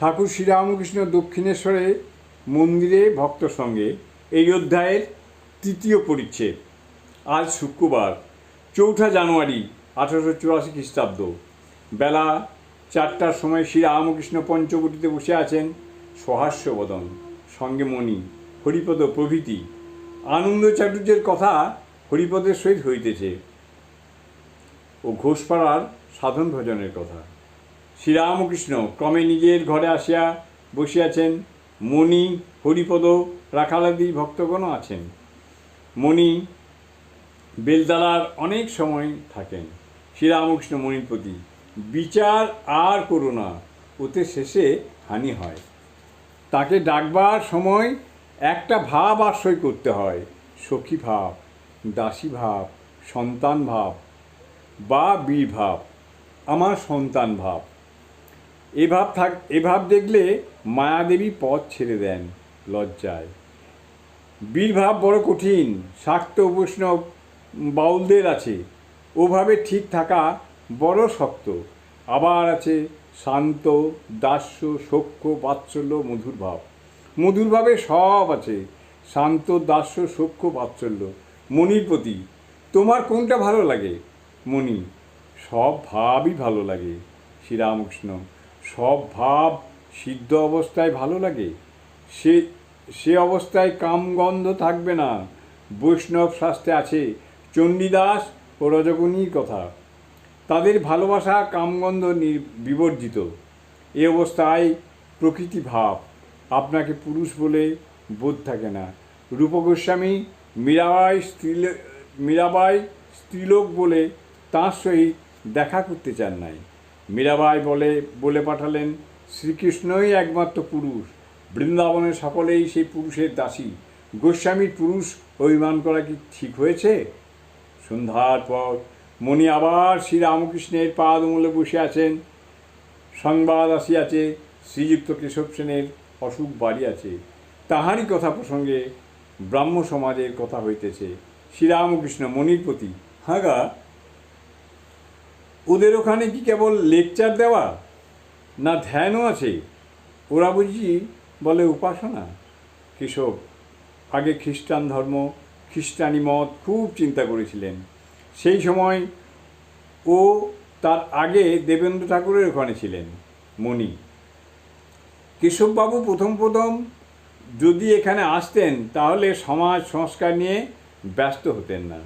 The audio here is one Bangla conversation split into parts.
ঠাকুর শ্রীরামকৃষ্ণ দক্ষিণেশ্বরে মন্দিরে ভক্ত সঙ্গে। এই অধ্যায়ের তৃতীয় পরিচ্ছেদ। আজ শুক্রবার, চৌঠা জানুয়ারি, আঠারোশো চুরাশি খ্রিস্টাব্দ। বেলা চারটার সময় শ্রীরামকৃষ্ণ পঞ্চবটিতে বসে আছেন সহাস্যবদন, সঙ্গে মণি, হরিপদ প্রভৃতি। আনন্দ চাটুর্যের কথা হরিপদের সহিত হইতেছে। ও ঘোষপাড়ার সাধন ভজনের কথা। শ্রীরামকৃষ্ণ ক্রমে নিজের ঘরে আসিয়া বসিয়াছেন। মণি হরিপদ, রাখালাদি ভক্তগণও আছেন। মণি বেলতলার অনেক সময় থাকেন। শ্রীরামকৃষ্ণ মণির প্রতি বিচার আর করো না ওতে শেষে হানি হয়। তাকে ডাকবার সময় একটা ভাব আশ্রয় করতে হয়। সখী ভাব, দাসী ভাব, সন্তান ভাব বা বীর ভাব, আমার সন্তান ভাব। এ ভাব থাক এভাব দেখলে মায়াদেবী পথ ছেড়ে দেন লজ্জায়। বীরভাব বড় কঠিন, শাক্ত বৈষ্ণব বাউলদের আছে। ওভাবে ঠিক থাকা বড় শক্ত। আবার আছে শান্ত, দাস্য সখ্য বাৎসল্য, মধুর ভাব। মধুর ভাবে সব আছে, শান্ত, দাস্য সখ্য বাৎসল্য মনির প্রতি। তোমার কোনটা ভালো লাগে? মণি। সব ভাবই ভালো লাগে, শ্রীরামকৃষ্ণ। সব ভাব সিদ্ধ অবস্থায় ভালো লাগে। সে সে অবস্থায় কামগন্ধ থাকবে না। বৈষ্ণব শাস্ত্রে আছে, চণ্ডীদাস ও রজগুণীর কথা। তাদের ভালোবাসা কামগন্ধ বিবর্জিত। এ অবস্থায় প্রকৃতি ভাব, আপনাকে পুরুষ বলে বোধ থাকে না। রূপ গোস্বামী মীরাবাই স্ত্রী মীরাবাই স্ত্রীলোক বলে তাঁর সহিত দেখা করতে চান নাই। মীরাবাই বলে বলে পাঠালেন, শ্রীকৃষ্ণই একমাত্র পুরুষ। বৃন্দাবনের সকলেই সেই পুরুষের দাসী। গোস্বামীর পুরুষ অভিমান করা কি ঠিক হয়েছে? সন্ধ্যার পর মণি আবার শ্রীরামকৃষ্ণের পাদমূলে বসে আছেন। সংবাদ আসিয়াছে, শ্রীযুক্ত কেশব সেনের অসুখ বাড়িয়াছে তাহারই কথা প্রসঙ্গে ব্রাহ্ম সমাজের কথা হইতেছে। শ্রীরামকৃষ্ণ মণির প্রতি হাগা ওদের ওখানে কি কেবল লেকচার দেওয়া না ধ্যানও আছে? ওরা বুঝি বলে উপাসনা? কেশব, আগে খ্রিস্টান ধর্ম, খ্রিস্টানি মত খুব চিন্তা করেছিলেন। সেই সময় ও তার আগে দেবেন্দ্র ঠাকুরের ওখানে ছিলেন, মণি। কেশববাবু প্রথম প্রথম যদি এখানে আসতেন, তাহলে সমাজ সংস্কার নিয়ে ব্যস্ত হতেন না।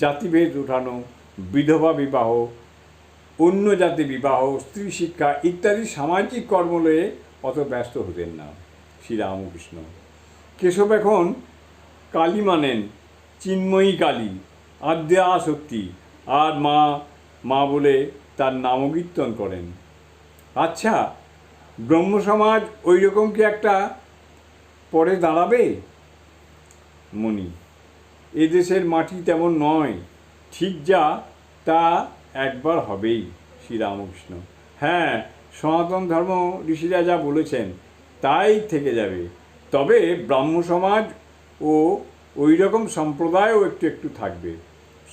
জাতিভেদ উঠানো, বিধবা বিবাহ অন্য জাতি বিবাহ, স্ত্রী শিক্ষা ইত্যাদি সামাজিক কর্ম লয়ে অত ব্যস্ত হতেন না। শ্রীরামকৃষ্ণ। কেশব এখন কালী মানেন, চিন্ময়ী কালী আদ্যা শক্তি আর মা মা বলে তার নামকীর্তন করেন। আচ্ছা ব্রহ্ম সমাজ ওই রকম কি একটা পরে দাঁড়াবে? মণি, এদেশের মাটি তেমন নয়, ঠিক যা তা একবার হবেই শ্রীরামকৃষ্ণ। হ্যাঁ সনাতন ধর্ম ঋষিরা যা বলেছেন, তাই থেকে যাবে। তবে ব্রাহ্ম সমাজ ও ওই রকম সম্প্রদায়ও একটু একটু থাকবে।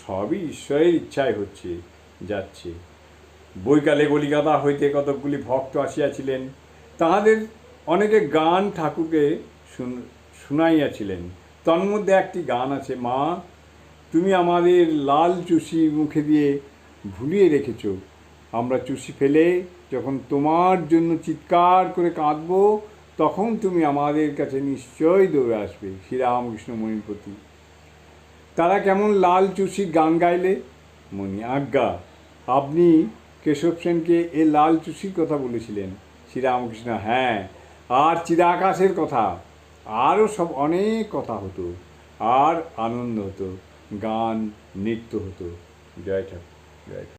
সবই ঈশ্বরের ইচ্ছায় হচ্ছে, যাচ্ছে। বৈকালে কলিকাতা হইতে কতকগুলি ভক্ত আসিয়াছিলেন, তাহাদের অনেকে গান ঠাকুরকে শুন- শুনাইয়াছিলেন। তন্মধ্যে একটি গান আছে, মা, তুমি আমাদের লাল চুষি মুখে দিয়ে ভুলিয়ে রেখেছ। আমরা চুষি ফেলে যখন তোমার জন্য চিৎকার করে কাঁদবো, তখন তুমি আমাদের কাছে নিশ্চয়ই দৌড়ে আসবে, শ্রীরামকৃষ্ণ মণির প্রতি। তারা কেমন লাল চুষির গান গাইলে? মণি, আজ্ঞা, আপনি কেশব সেনকে এ লাল চুষির কথা বলেছিলেন। শ্রীরামকৃষ্ণ হ্যাঁ আর চিরাকাশের কথা। আরও সব অনেক কথা হতো, আর আনন্দ হতো, গান, নৃত্য হতো। জয় ঠাকুর। জয় ঠাকুর